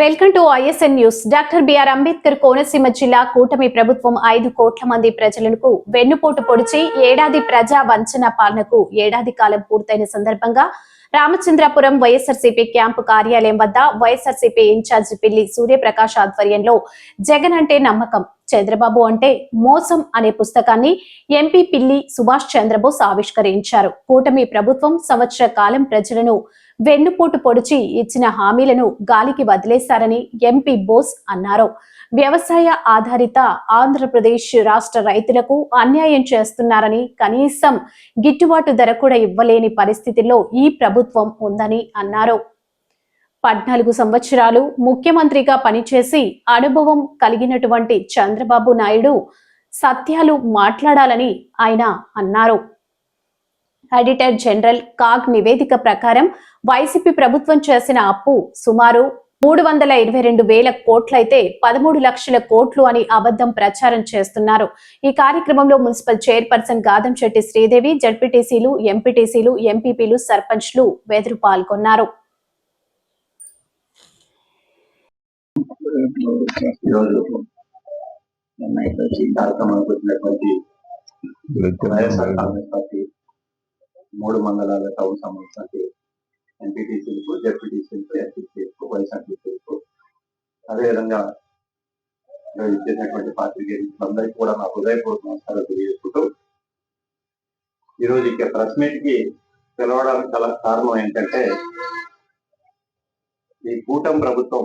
Welcome to ISN news. Doctor BR Ambedkar Konaseema జిల్లా కూటమి ప్రభుత్వం ఐదు కోట్ల మంది ప్రజలకు వెన్నుపోటు పొడిచి ఏడాది ప్రజా వంచన పాలనకు ఏడాది కాలం పూర్తయిన సందర్భంగా రామచంద్రపురం వైఎస్ఆర్సీపీ క్యాంపు కార్యాలయం వద్ద వైఎస్ఆర్సీపీ ఇన్ఛార్జి పిల్లి సూర్యప్రకాష్ ఆధ్వర్యంలో జగన్ అంటే నమ్మకం చంద్రబాబు అంటే మోసం అనే పుస్తకాన్ని ఎంపీ పిల్లి సుభాష్ చంద్రబోస్ ఆవిష్కరించారు. కూటమి ప్రభుత్వం సంవత్సర కాలం ప్రజలను వెన్నుపోటు పొడిచి ఇచ్చిన హామీలను గాలికి వదిలేశారని ఎంపీ బోస్ అన్నారు. వ్యవసాయ ఆధారిత ఆంధ్రప్రదేశ్ రాష్ట్ర రైతులకు అన్యాయం చేస్తున్నారని కనీసం గిట్టుబాటు ధర కూడా ఇవ్వలేని పరిస్థితిలో ఈ ప్రభుత్వం ఉందని అన్నారు. పద్నాలుగు సంవత్సరాలు ముఖ్యమంత్రిగా పనిచేసి అనుభవం కలిగినటువంటి చంద్రబాబు నాయుడు సత్యాలు మాట్లాడాలని ఆయన అన్నారు. ఆడిటర్ జనరల్ కాగ్ నివేదిక ప్రకారం వైసీపీ ప్రభుత్వం చేసిన అప్పు సుమారు మూడు వందల ఇరవై రెండు వేల కోట్లయితే పదమూడు లక్షల కోట్లు అని అబద్ధం ప్రచారం చేస్తున్నారు. ఈ కార్యక్రమంలో మున్సిపల్ చైర్పర్సన్ గాదం శెట్టి శ్రీదేవి జడ్పీటీసీలు ఎంపీటీసీలు ఎంపీపీలు సర్పంచ్లు వెదురు పాల్గొన్నారు. ఈ వైఎస్ఆర్ కాంగ్రెస్ పార్టీ మూడు మండలాల టౌన్ సంబంధించి ఎంపీటీసీలకు జెడ్పీటీసీలకు ఎస్పీసీలకు వైఎస్ఆర్టీసీలకు అదేవిధంగా ఇచ్చేసినటువంటి ఇచ్చేసినటువంటి పాత్రికేయులందరికీ కూడా నా హృదయపూర్వక నమస్కారాలు తెలియజేసుకుంటూ ఈరోజు ఇక ప్రెస్ మీట్కి పిలవడానికి గల కారణం ఏంటంటే ఈ కూటమి ప్రభుత్వం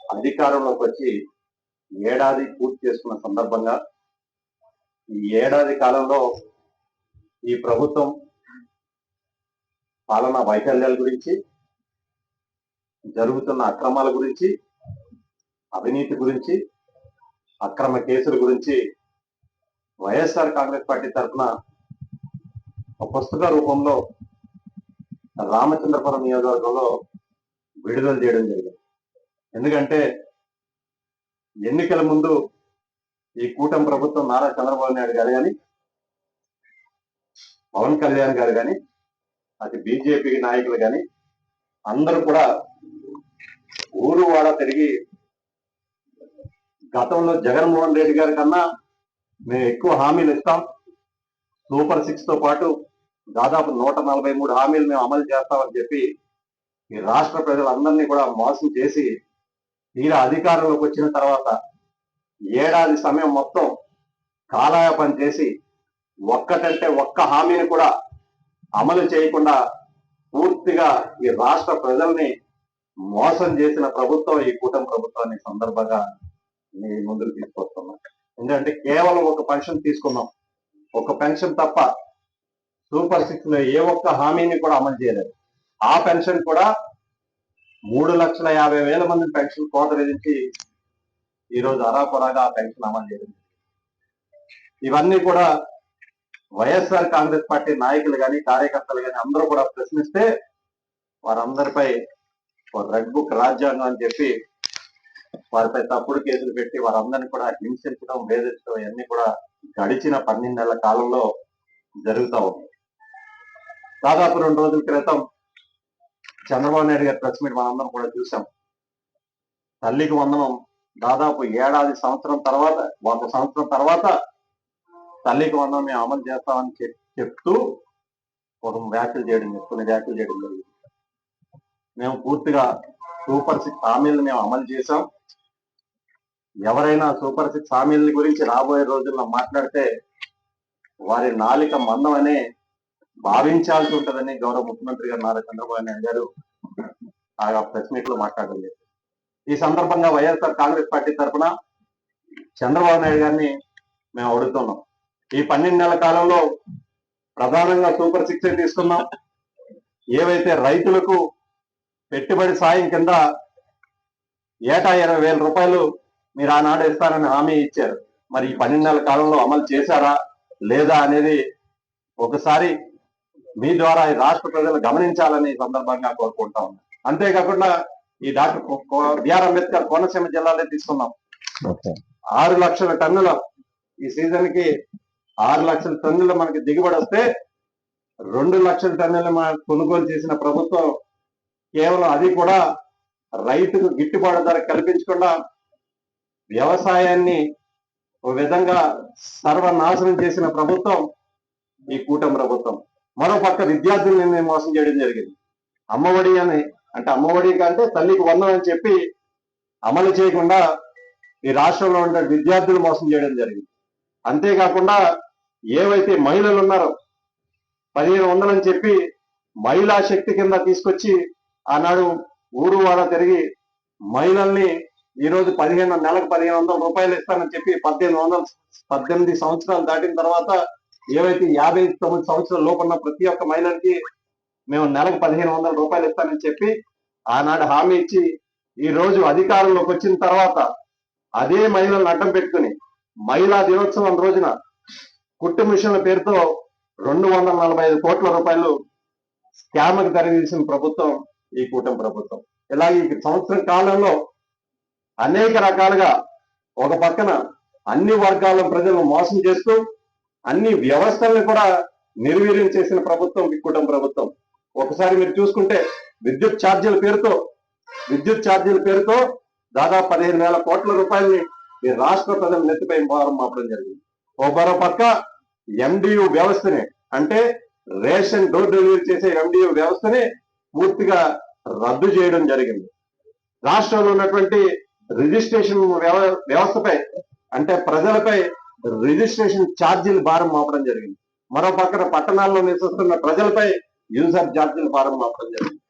అధికారంలోకి వచ్చి ఏడాది పూర్తి చేసుకున్న సందర్భంగా ఈ ఏడాది కాలంలో ఈ ప్రభుత్వం పాలనా వైఫల్యాల గురించి జరుగుతున్న అక్రమాల గురించి అవినీతి గురించి అక్రమ కేసుల గురించి వైఎస్ఆర్ కాంగ్రెస్ పార్టీ తరఫున పుస్తక రూపంలో రామచంద్రపురం నియోజకవర్గంలో విడుదల చేయడం జరిగింది. ఎందుకంటే ఎన్నికల ముందు ఈ కూటమి ప్రభుత్వం నారా చంద్రబాబు నాయుడు గారు కానీ పవన్ కళ్యాణ్ గారు కానీ అది బీజేపీ నాయకులు కానీ అందరూ కూడా ఊరు వాడ తిరిగి గతంలో జగన్మోహన్ రెడ్డి గారి కన్నా మేము ఎక్కువ హామీలు ఇస్తాం. సూపర్ సిక్స్తో పాటు దాదాపు నూట నలభై మూడు హామీలు మేము అమలు చేస్తామని చెప్పి ఈ రాష్ట్ర ప్రజలందరినీ కూడా మోసం చేసి తీరా అధికారంలోకి వచ్చిన తర్వాత ఏడాది సమయం మొత్తం కాలాయాపన చేసి ఒక్కటంటే ఒక్క హామీని కూడా అమలు చేయకుండా పూర్తిగా ఈ రాష్ట్ర ప్రజల్ని మోసం చేసిన ప్రభుత్వం ఈ కూటమి ప్రభుత్వాన్ని సందర్భంగా మీ ముందుకు తీసుకొస్తున్నాం. ఎందుకంటే కేవలం ఒక పెన్షన్ తీసుకున్నాం. ఒక పెన్షన్ తప్ప సూపర్ సిక్స్లో ఏ ఒక్క హామీని కూడా అమలు చేయలేదు. ఆ పెన్షన్ కూడా మూడు లక్షల యాభై వేల మంది పెన్షన్ కోత విధించి ఈరోజు రోజు అరాకొరాగా ఆ పెన్షన్ అమలు చేయడం ఇవన్నీ కూడా వైఎస్ఆర్ కాంగ్రెస్ పార్టీ నాయకులు కానీ కార్యకర్తలు కానీ అందరూ కూడా ప్రశ్నిస్తే వారందరిపై రెడ్ బుక్ రాజ్యాంగం అని చెప్పి వారిపై తప్పుడు కేసులు పెట్టి వారందరినీ కూడా హింసించడం వేధించడం ఇవన్నీ కూడా గడిచిన పన్నెండు నెలల కాలంలో జరుగుతూ ఉంది. దాదాపు రెండు రోజుల క్రితం చంద్రబాబు నాయుడు గారి ప్రెస్ మీట్ మనందరం కూడా చూసాం. తల్లికి వందనం దాదాపు ఏడాది సంవత్సరం తర్వాత ఒక సంవత్సరం తర్వాత తల్లికి వందనం మేము అమలు చేస్తామని చెప్తూ ఒక వ్యాఖ్యలు చేయడం కొన్ని వ్యాఖ్యలు చేయడం జరిగింది. మేము పూర్తిగా సూపర్ సిక్స్ హామీలను మేము అమలు చేశాం. ఎవరైనా సూపర్ సిక్స్ హామీల గురించి రాబోయే రోజుల్లో మాట్లాడితే వారి నాలిక మందం అనే భావించాల్సి ఉంటుందని గౌరవ ముఖ్యమంత్రి గారు నారా చంద్రబాబు నాయుడు గారు ఆ ప్రెస్ మీట్లో మాట్లాడడం ఈ సందర్భంగా వైఎస్ఆర్ కాంగ్రెస్ పార్టీ తరఫున చంద్రబాబు నాయుడు గారిని మేము అడుగుతున్నాం. ఈ పన్నెండు నెలల కాలంలో ప్రధానంగా సూపర్ సిక్స్ తీసుకున్నాం ఏవైతే రైతులకు పెట్టుబడి సాయం కింద ఏటా ఇరవై వేల రూపాయలు మీరు ఆనాడు ఇస్తారని హామీ ఇచ్చారు. మరి ఈ పన్నెండు నెలల కాలంలో అమలు చేశారా? లేదా అనేది ఒకసారి మీ ద్వారా ఈ రాష్ట్ర ప్రజలు గమనించాలని సందర్భంగా కోరుకుంటా ఉన్నాం. అంతేకాకుండా ఈ డాక్టర్ బిఆర్ అంబేద్కర్ కోనసీమ జిల్లాలో తీసుకున్నాం ఆరు లక్షల టన్నుల ఈ సీజన్కి ఆరు లక్షల టన్నుల మనకి దిగుబడి వస్తే రెండు లక్షల టన్నులు మన కొనుగోలు చేసిన ప్రభుత్వం కేవలం అది కూడా రైతుకు గిట్టుబాటు ధర కల్పించకుండా వ్యవసాయాన్ని ఒక విధంగా సర్వనాశనం చేసిన ప్రభుత్వం ఈ కూటమి ప్రభుత్వం. మరో పక్క విద్యార్థుల్ని మోసం చేయడం జరిగింది. అమ్మఒడి అని అంటే అమ్మఒడి కంటే తల్లికి వందం అని చెప్పి అమలు చేయకుండా ఈ రాష్ట్రంలో ఉండే విద్యార్థులు మోసం చేయడం జరిగింది. అంతేకాకుండా ఏవైతే మహిళలు ఉన్నారో పదిహేను వందలని చెప్పి మహిళా శక్తి కింద తీసుకొచ్చి ఆనాడు ఊరు వాడ తిరిగి మహిళల్ని ఈ రోజు పదిహేను నెలకు పదిహేను వందల రూపాయలు ఇస్తానని చెప్పి పద్దెనిమిది వందల పద్దెనిమిది సంవత్సరాలు దాటిన తర్వాత ఏవైతే యాభై తొమ్మిది సంవత్సరాల లోపున్న ప్రతి ఒక్క మహిళలకి మేము నెలకు పదిహేను వందల రూపాయలు ఇస్తానని చెప్పి ఆనాడు హామీ ఇచ్చి ఈ రోజు అధికారంలోకి వచ్చిన తర్వాత అదే మహిళలను అడ్డం పెట్టుకుని మహిళా దినోత్సవం రోజున కుట్టు మిషన్ల పేరుతో రెండు వందల నలభై ఐదు కోట్ల రూపాయలు స్కామ్కి తెరదీసిన ప్రభుత్వం ఈ కూటమి ప్రభుత్వం. ఇలా ఈ సంవత్సరం కాలంలో అనేక రకాలుగా ఒక పక్కన అన్ని వర్గాల ప్రజలను మోసం చేస్తూ అన్ని వ్యవస్థల్ని కూడా నిర్వీర్యం చేసిన ప్రభుత్వం ఈ కూటమి ప్రభుత్వం. ఒకసారి మీరు చూసుకుంటే విద్యుత్ ఛార్జీల పేరుతో విద్యుత్ ఛార్జీల పేరుతో దాదాపు పదిహేను వేల కోట్ల రూపాయల్ని ఈ రాష్ట్ర ప్రజల నెత్తిపై భారం మాపడం జరిగింది. ఓ మరో పక్క ఎండియు వ్యవస్థని అంటే రేషన్ డోర్ డెలివరీ చేసే ఎండియు వ్యవస్థని పూర్తిగా రద్దు చేయడం జరిగింది. రాష్ట్రంలో ఉన్నటువంటి రిజిస్ట్రేషన్ వ్యవ- వ్యవస్థపై అంటే ప్రజలపై రిజిస్ట్రేషన్ ఛార్జీలు భారం మోపడం జరిగింది. మరో పక్కన పట్టణాల్లో నివసిస్తున్న ప్రజలపై యూజర్ ఛార్జీలు భారం మోపడం జరిగింది.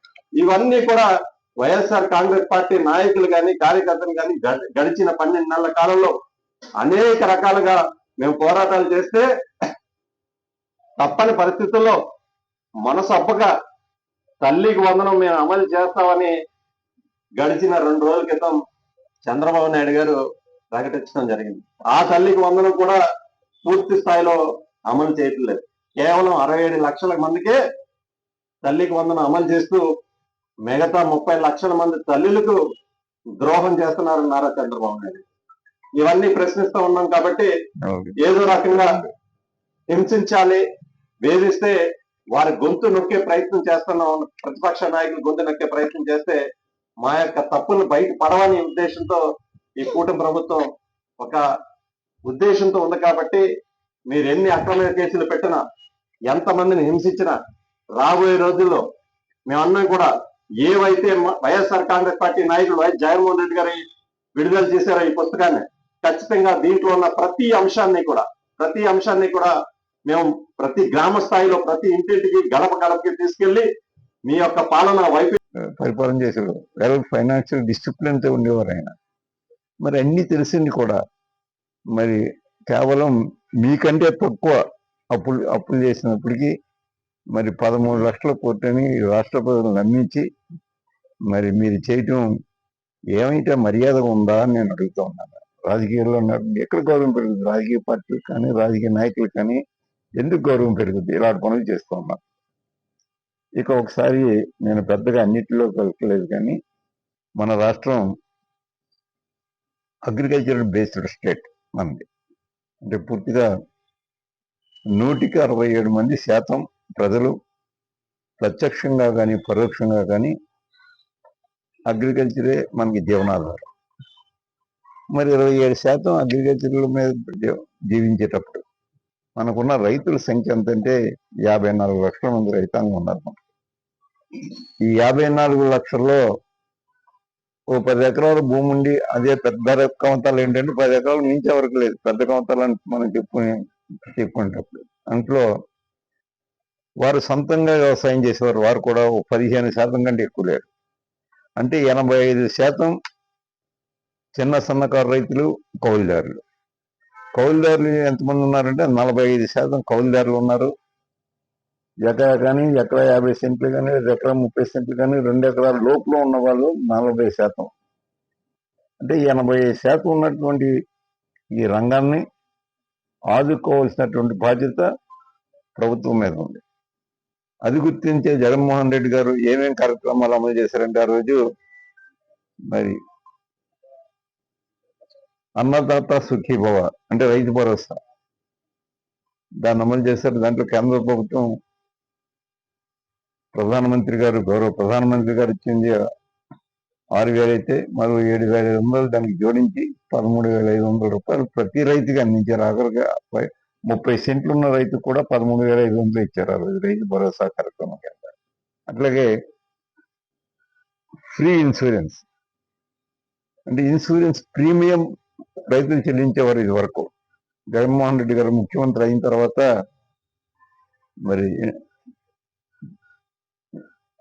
ఇవన్నీ కూడా వైఎస్ఆర్ కాంగ్రెస్ పార్టీ నాయకులు కానీ కార్యకర్తలు కానీ గడిచిన పన్నెండు నెలల కాలంలో అనేక రకాలుగా మేము పోరాటాలు చేస్తే తప్పని పరిస్థితుల్లో మనసు అప్పక తల్లికి వందనం మేము అమలు చేస్తామని గడిచిన రెండు రోజుల క్రితం చంద్రబాబు నాయుడు గారు ప్రకటించడం జరిగింది. ఆ తల్లికి వందనం కూడా పూర్తి స్థాయిలో అమలు చేయట్లేదు. కేవలం అరవై ఏడు లక్షల మందికే తల్లికి వందనం అమలు చేస్తూ మిగతా ముప్పై లక్షల మంది తల్లులకు ద్రోహం చేస్తున్నారు నారా చంద్రబాబు నాయుడు ఇవన్నీ ప్రశ్నిస్తూ ఉన్నాం కాబట్టి ఏదో రకంగా హింసించాలి వేధిస్తే వారి గొంతు నొక్కే ప్రయత్నం చేస్తున్నాం ప్రతిపక్ష నాయకులు గొంతు నొక్కే ప్రయత్నం చేస్తే మా యొక్క తప్పులు బయట పడవని ఉద్దేశంతో ఈ కూటమి ప్రభుత్వం ఒక ఉద్దేశంతో ఉంది కాబట్టి మీరు ఎన్ని అక్రమ కేసులు పెట్టినా ఎంతమందిని హింసించినా రాబోయే రోజుల్లో మేమన్నా కూడా ఏవైతే వైఎస్ఆర్ కాంగ్రెస్ పార్టీ నాయకులు వైఎస్ జగన్మోహన్ రెడ్డి గారు విడుదల చేశారో ఈ పుస్తకాన్ని ఖచ్చితంగా దీంట్లో ఉన్న ప్రతి అంశాన్ని కూడా ప్రతి అంశాన్ని కూడా మేము ప్రతి గ్రామ స్థాయిలో ప్రతి ఇంటింటికి గడప గడపకి తీసుకెళ్ళి మీ యొక్క పాలన వైపు పరిపాలన చేశారు. వెల్ ఫైనాన్షియల్ డిసిప్లిన్తో ఉండేవారు ఆయన. మరి అన్ని తెలిసింది కూడా. మరి కేవలం మీకంటే తక్కువ అప్పులు అప్పులు చేసినప్పటికీ మరి పదమూడు లక్షల కోట్లని రాష్ట్ర ప్రజలు నమ్మించి మరి మీరు చేయటం ఏమైతే మర్యాద ఉందా అని నేను అడుగుతూ ఉన్నాను. రాజకీయాల్లో ఉన్నారు. ఎక్కడ గౌరవం పెరుగుతుంది రాజకీయ పార్టీలు కానీ రాజకీయ నాయకులు కానీ ఎందుకు గౌరవం పెరుగుతుంది ఇలాంటి పనులు చేస్తూ ఉన్నారు. ఇక ఒకసారి నేను పెద్దగా అన్నిటిలో కలపలేదు కానీ మన రాష్ట్రం అగ్రికల్చర్ బేస్డ్ స్టేట్ మనది. అంటే పూర్తిగా నూటికి అరవై ఏడు మంది శాతం ప్రజలు ప్రత్యక్షంగా కానీ పరోక్షంగా కానీ అగ్రికల్చరే మనకి జీవనాధారం. మరి ఇరవై ఏడు శాతం అగ్రికల్చర్ల మీద జీవించేటప్పుడు మనకున్న రైతుల సంఖ్య ఎంతంటే యాభై నాలుగు లక్షల మంది రైతాంగం ఉన్నారు ఈ యాభై నాలుగు లక్షల్లో ఓ పది ఎకరాల భూమి ఉండి అదే పెద్ద కమతాలు ఏంటంటే పది ఎకరాలు మించే వరకు లేదు. పెద్ద కమతాలు అని మనం చెప్పుకునే చెప్పుకునేటప్పుడు అందులో వారు సొంతంగా వ్యవసాయం చేసేవారు. వారు కూడా పదిహేను శాతం కంటే ఎక్కువ లేరు. అంటే ఎనభై ఐదు శాతం చిన్న సన్నకారు రైతులు కౌలుదారులు. కౌలుదారులు ఎంతమంది ఉన్నారంటే నలభై ఐదు శాతం కౌలుదారులు ఉన్నారు. ఎకరా కానీ ఎకరా యాభై సెంట్లు కానీ ఎకరా ముప్పై సెంట్లు కానీ రెండు ఎకరాల లోపల ఉన్న వాళ్ళు నలభై శాతం. అంటే ఎనభై శాతం ఉన్నటువంటి ఈ రంగాన్ని ఆదుకోవాల్సినటువంటి బాధ్యత ప్రభుత్వం మీద ఉంది. అది గుర్తించే జగన్మోహన్ రెడ్డి గారు ఏమేమి కార్యక్రమాలు అమలు చేశారంటే ఆ రోజు మరి అన్నదాత సుఖీభవ అంటే రైతు భరోసా. దాన్ని అమలు చేశారు. దాంట్లో కేంద్ర ప్రభుత్వం ప్రధానమంత్రి గారు గౌరవ ప్రధానమంత్రి గారు ఇచ్చింది ఆరు వేలు అయితే మరో ఏడు వేల ఐదు వందలు దానికి జోడించి పదమూడు వేల ఐదు వందల రూపాయలు ప్రతి రైతుకి అందించారు. ఆఖరిగా ముప్పై సెంట్లు ఉన్న రైతుకు కూడా పదమూడు వేల ఐదు వందలు ఇచ్చారు ఆ రోజు రైతు భరోసా కార్యక్రమం కింద. అట్లాగే ఫ్రీ ఇన్సూరెన్స్. అంటే ఇన్సూరెన్స్ ప్రీమియం రైతులు చెల్లించేవారు ఇది వరకు జగన్మోహన్ రెడ్డి గారు ముఖ్యమంత్రి అయిన తర్వాత మరి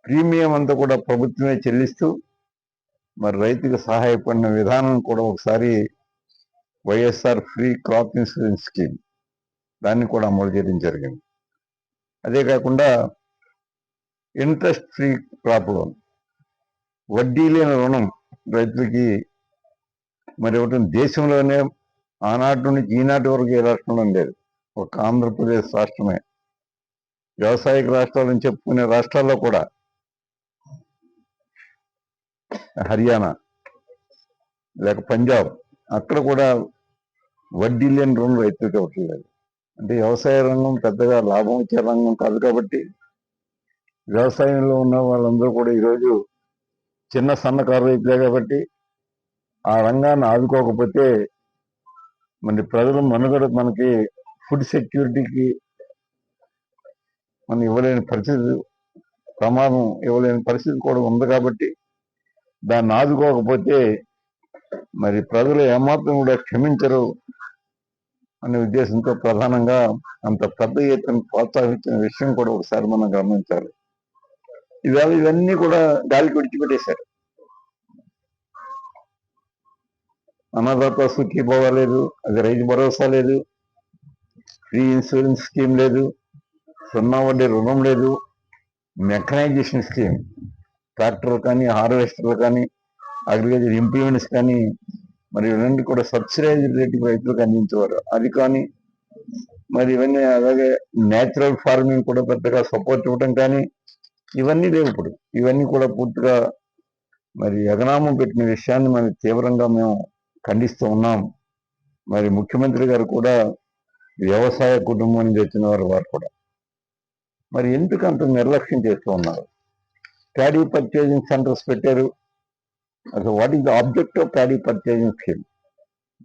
ప్రీమియం అంతా కూడా ప్రభుత్వమే చెల్లిస్తూ మరి రైతుకు సహాయపడిన విధానం కూడా ఒకసారి YSR free crop insurance scheme దాన్ని కూడా అమలు చేయడం జరిగింది. అదే కాకుండా ఇంట్రెస్ట్ ఫ్రీ క్రాప్ లోన్ వడ్డీ లేని రుణం రైతులకి మరి ఒకటి దేశంలోనే ఆనాటి నుండి ఈనాటి వరకు ఏ రాష్ట్రంలో లేదు. ఒక ఆంధ్రప్రదేశ్ రాష్ట్రమే. వ్యవసాయక రాష్ట్రాలని చెప్పుకునే రాష్ట్రాల్లో కూడా. హర్యానా లేక పంజాబ్ అక్కడ కూడా వడ్డీ లేని రుణం రైతులకి ఇవ్వట్లేదు అంటే వ్యవసాయ రంగం పెద్దగా లాభం ఇచ్చే రంగం కాదు కాబట్టి వ్యవసాయంలో ఉన్న వాళ్ళందరూ కూడా ఈరోజు చిన్న సన్నకారు రైతులే కాబట్టి ఆ రంగాన్ని ఆదుకోకపోతే మరి ప్రజలు మనుగడ మనకి ఫుడ్ సెక్యూరిటీకి మనం ఇవ్వలేని పరిస్థితి ప్రమాదం ఇవ్వలేని పరిస్థితి కూడా ఉంది కాబట్టి దాన్ని ఆదుకోకపోతే మరి ప్రజలు ఏమాత్రం కూడా క్షమించరు అనే ఉద్దేశంతో ప్రధానంగా అంత పెద్ద ఎత్తున ప్రోత్సహించిన విషయం కూడా ఒకసారి మనం గమనించాలి. ఇవాళ ఇవన్నీ కూడా గాలికి విడిచిపెట్టేశారు. అన్నదాత సుఖీ పోవలేదు అది రైతు భరోసా లేదు ఫ్రీ ఇన్సూరెన్స్ స్కీమ్ లేదు సున్నా వడ్డీ రుణం లేదు మెకనైజేషన్ స్కీమ్ ట్రాక్టర్ కానీ హార్వెస్టర్లు కానీ అగ్రికల్చర్ ఇంప్లిమెంట్స్ కానీ మరి ఇవన్నీ కూడా సబ్సిడైజ్ రేటు రైతులకు అందించేవారు. అది కానీ మరి ఇవన్నీ అలాగే నేచురల్ ఫార్మింగ్ కూడా పెద్దగా సపోర్ట్ ఇవ్వడం కానీ ఇవన్నీ లేవు ఇప్పుడు. ఇవన్నీ కూడా పూర్తిగా మరి ఎగనామం పెట్టిన విషయాన్ని మనం తీవ్రంగా మేము ఖండిస్తూ ఉన్నాం. మరి ముఖ్యమంత్రి గారు కూడా వ్యవసాయ కుటుంబం నుంచి వచ్చిన వారు వారు కూడా. మరి ఎందుకు అంత నిర్లక్ష్యం చేస్తూ ఉన్నారు? ప్యాడీ పర్చేజింగ్ సెంటర్స్ పెట్టారు. అసలు what is the object of paddy purchasing scheme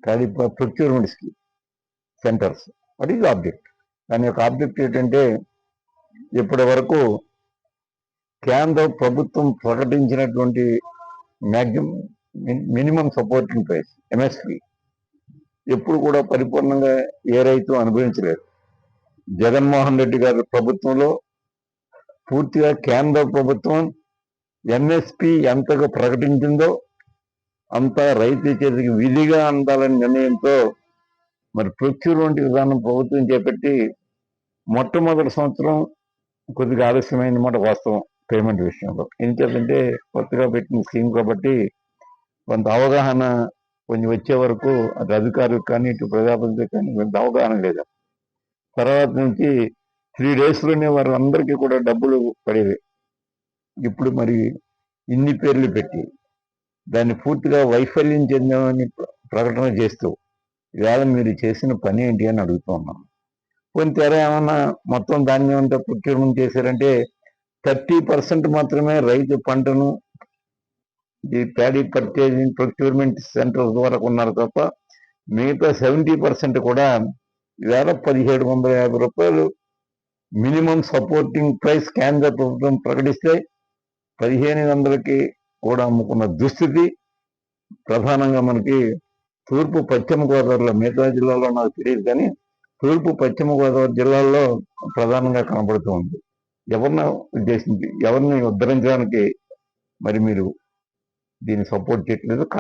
paddy procurement scheme centres what is object దాని యొక్క ఆబ్జెక్ట్ ఏంటంటే ఇప్పటి వరకు కేంద్ర ప్రభుత్వం ప్రకటించినటువంటి maximum minimum supporting price MSP ఎప్పుడు కూడా పరిపూర్ణంగా ఏ రైతు అనుభవించలేదు. జగన్మోహన్ రెడ్డి గారి ప్రభుత్వంలో పూర్తిగా కేంద్ర ప్రభుత్వం ఎంఎస్పి ఎంతగా ప్రకటించిందో అంత రైతు చేతికి విధిగా అందాలని నిర్ణయంతో మరి ప్రొక్యూర్మెంట్ విధానం ప్రభుత్వం చేపట్టి మొట్టమొదటి సంవత్సరం కొద్దిగా ఆలస్యమైన మాట వాస్తవం పేమెంట్ విషయంలో. ఎందుకంటే కొత్తగా పెట్టిన స్కీమ్ కాబట్టి కొంత అవగాహన కొంచెం వచ్చే వరకు అటు అధికారులకు కానీ ఇటు ప్రజాప్రతినిధులకు కానీ కొంత అవగాహన లేదు. తర్వాత నుంచి త్రీ డేస్లోనే వారందరికీ కూడా డబ్బులు పడేవి. ఇప్పుడు మరి ఇన్ని పేర్లు పెట్టి దాన్ని పూర్తిగా వైఫల్యం చెందామని ప్రకటన చేస్తూ ఇవాళ మీరు చేసిన పని ఏంటి అని అడుగుతూ ఉన్నాను తెర ఏమన్నా మొత్తం ధాన్యం అంతా ప్రొక్యూర్మెంట్ చేశారంటే థర్టీ పర్సెంట్ మాత్రమే రైతు పంటను ఈ ప్యాడీ పర్చేజింగ్ ప్రొక్యూర్మెంట్ సెంటర్ ద్వారా కొన్నారు తప్ప మిగతా సెవెంటీ పర్సెంట్ కూడా వేల పదిహేడు వందల యాభై రూపాయలు మినిమం సపోర్టింగ్ ప్రైస్ కేంద్ర ప్రభుత్వం ప్రకటిస్తే పదిహేను వందలకి కూడా అమ్ముకున్న దుస్థితి. ప్రధానంగా మనకి తూర్పు పశ్చిమ గోదావరిలో మిగతా జిల్లాలో నాకు తెలియదు కానీ తూర్పు పశ్చిమ గోదావరి జిల్లాల్లో ప్రధానంగా కనబడుతూ ఉంది. ఎవరిని ఉద్దేశించి ఎవరిని ఉద్ధరించడానికి మరి మీరు దీన్ని సపోర్ట్ చేయట్లేదు. కారణం